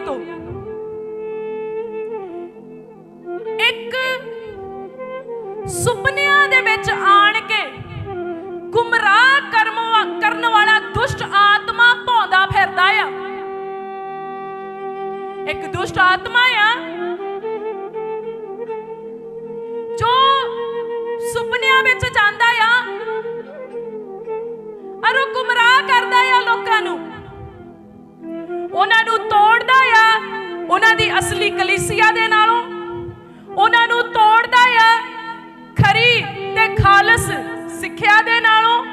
ਦੁਨੀਆ ਤੋਂ। ਇੱਕ ਸੁਪਨਿਆਂ ਦੇ ਵਿੱਚ ਆਣ ਕੇ ਗੁੰਮਰਾਹ ਕਰਮ ਕਰਨ ਵਾਲਾ ਦੁਸ਼ਟ ਆਤਮਾ ਭੌਂਦਾ ਫਿਰਦਾ ਆ। ਇੱਕ ਦੁਸ਼ਟ ਆਤਮਾ ਆ ਜੋ ਸੁਪਨਿਆਂ ਵਿੱਚ ਜਾਂਦਾ ਆ। ਔਰ ਉਹ ਗੁੰਮਰਾਹ ਕਰਦਾ ਆ ਲੋਕਾਂ ਨੂੰ। ਉਹਨਾਂ ਨੂੰ ਤੋੜਦਾ ਆ। ਉਹਨਾਂ ਦੀ ਅਸਲੀ ਕਲੀਸਿਆ ਦੇ ਨਾਲੋਂ। ਉਹਨਾਂ ਨੂੰ ਤੋੜਦਾ ਆ। ਖਰੀ ਤੇ ਖਾਲਸ ਸਿੱਖਿਆ ਦੇ ਨਾਲੋਂ।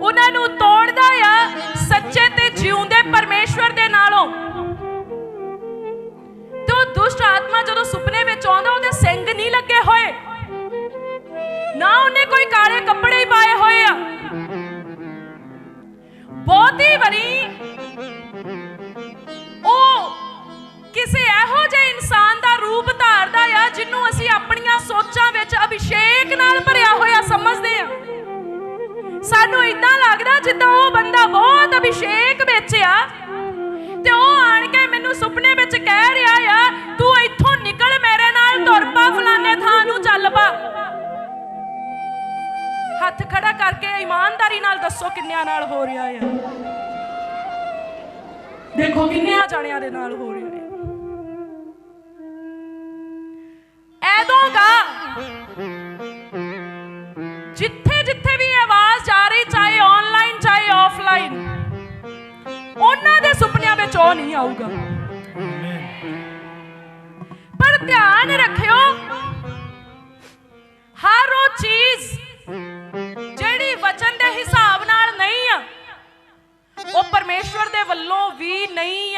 ਉਹਨਾਂ ਨੂੰ ਤੋੜਦਾ ਆ ਸੱਚੇ ਤੇ ਜਿਉਂਦੇ ਪਰਮੇਸ਼ਵਰ ਦੇ ਨਾਲੋਂ। ਤੇ ਦੁਸ਼ਟ ਆਤਮਾ ਜਦੋਂ ਸੁਪਨੇ ਵਿੱਚ ਆਉਂਦਾ, ਉਹਦੇ ਸਿੰਘ ਨਹੀਂ ਕਿੰਨਿਆਂ ਨਾਲ ਹੋ ਰਿਹਾ ਆ ਦੇਖੋ ਕਿੰਨਿਆਂ ਜਾਣਿਆਂ ਦੇ ਨਾਲ ਹੋ ਰਿਹਾ ਹੈ? ਐਦੋਂਗਾ ਜਿੱਥੇ ਜਿੱਥੇ ਵੀ ਆਵਾਜ਼ ਜਾ ਰਹੀ ਚਾਹੇ ਆਨਲਾਈਨ ਚਾਹੇ ਆਫਲਾਈਨ ਉਹਨਾਂ ਦੇ ਸੁਪਨਿਆਂ ਵਿੱਚ ਉਹ ਨਹੀਂ ਆਊਗਾ। ਪਰ ਧਿਆਨ ਰੱਖਿਓ ਵੀ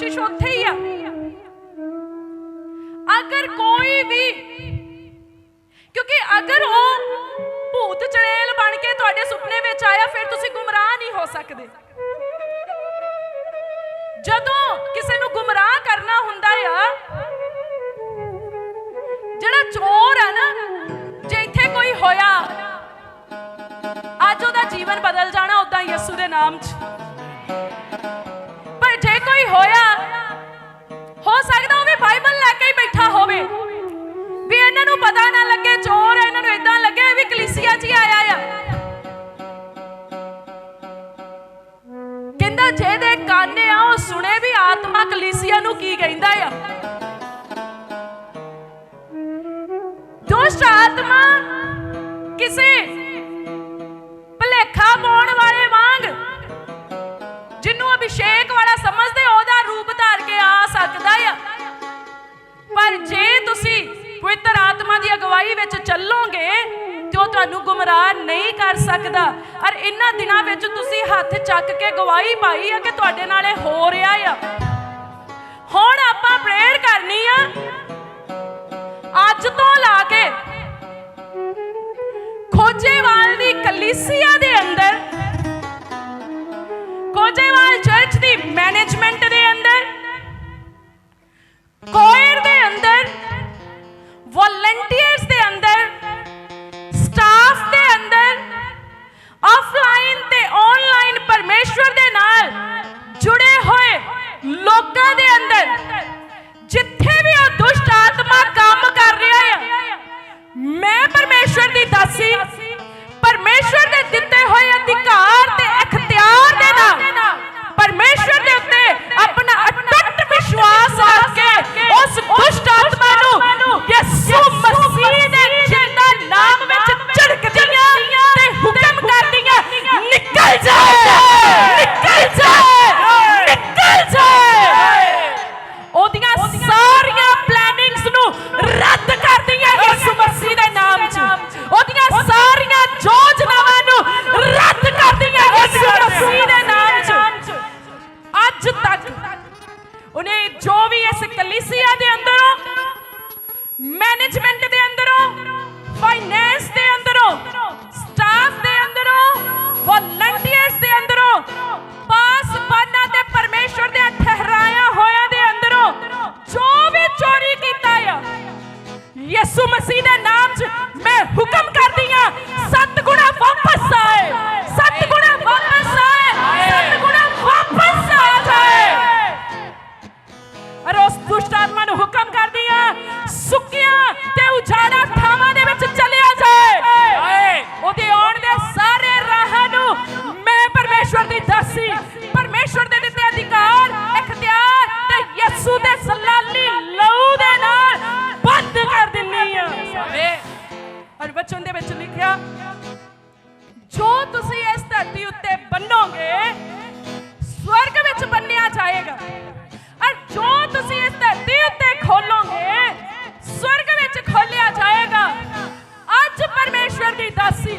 ਤੁਹਾਡੀ ਉੱਥੇ ਹੀ ਆ। ਅਗਰ ਕੋਈ ਵੀ, ਕਿਉਂਕਿ ਅਗਰ ਉਹ ਭੂਤ ਚੜੇਲ ਬਣ ਕੇ ਤੁਹਾਡੇ ਸੁਪਨੇ ਵਿੱਚ ਆਇਆ, ਫਿਰ ਤੁਸੀਂ ਗੁੰਮਰਾਹ ਨਹੀਂ ਹੋ ਸਕਦੇ। ਜਦੋਂ ਕਿਸੇ ਨੂੰ ਗੁੰਮਰਾਹ ਕਰਨਾ ਹੁੰਦਾ ਆ, ਜਿਹੜਾ ਚੋਰ ਆ ਨਾ, ਜੇ ਇੱਥੇ ਕੋਈ ਹੋਇਆ, ਅੱਜ ਉਹਦਾ ਜੀਵਨ ਬਦਲ ਜਾਣਾ ਉਦਾਂ ਯਿਸੂ ਦੇ ਨਾਮ 'ਚ। ਕਲੀਸਿਆ ਨੂੰ ਕੀ ਕਹਿੰਦਾ ਆ? ਦੁਸ਼ਟ ਆਤਮਾ ਕਿਸੇ ਭਲੇਖਾ ਪਾਉਣ ਵਾਲੇ ਵਾਂਗ ਜਿਹਨੂੰ ਅਭਿਸ਼ੇਕ ਵਾਲਾ ਸਮਝਦੇ, ਉਹਦਾ ਰੂਪ ਧਾਰ ਕੇ ਆ ਸਕਦਾ ਆ। ਪਰ ਜੇ ਤੁਸੀਂ ਪਵਿੱਤਰ ਆਤਮਾ ਦੀ ਅਗਵਾਈ ਵਿੱਚ ਚੱਲੋਗੇ, ਤੇ ਉਹ ਤੁਹਾਨੂੰ ਗੁੰਮਰਾਹ ਨਹੀਂ ਕਰ ਸਕਦਾ। ਔਰ ਇਹਨਾਂ ਦਿਨਾਂ ਵਿੱਚ ਤੁਸੀਂ ਹੱਥ ਚੱਕ ਕੇ ਗਵਾਹੀ ਪਾਈ ਆ ਕਿ ਤੁਹਾਡੇ ਨਾਲ ਇਹ ਹੋ ਰਿਹਾ ਆ। ਲੋਕਾਂ ਦੇ ਅੰਦਰ ਜੋ ਵੀ ਇਸ ਕਲੀਸਿਆ ਦੇ deitar assim.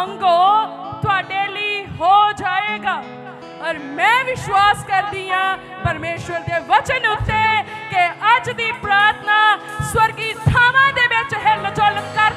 ਮੰਗੋ, ਤੁਹਾਡੇ ਲਈ ਹੋ ਜਾਏਗਾ। ਔਰ ਮੈਂ ਵਿਸ਼ਵਾਸ ਕਰਦੀ ਆ ਪਰਮੇਸ਼ਵਰ ਦੇ ਵਚਨ ਉੱਤੇ ਕਿ ਅੱਜ ਦੀ ਪ੍ਰਾਰਥਨਾ ਸਵਰਗੀ ਥਾਵਾਂ ਦੇ ਵਿੱਚ ਹਿਲਚੁਲ ਕਰ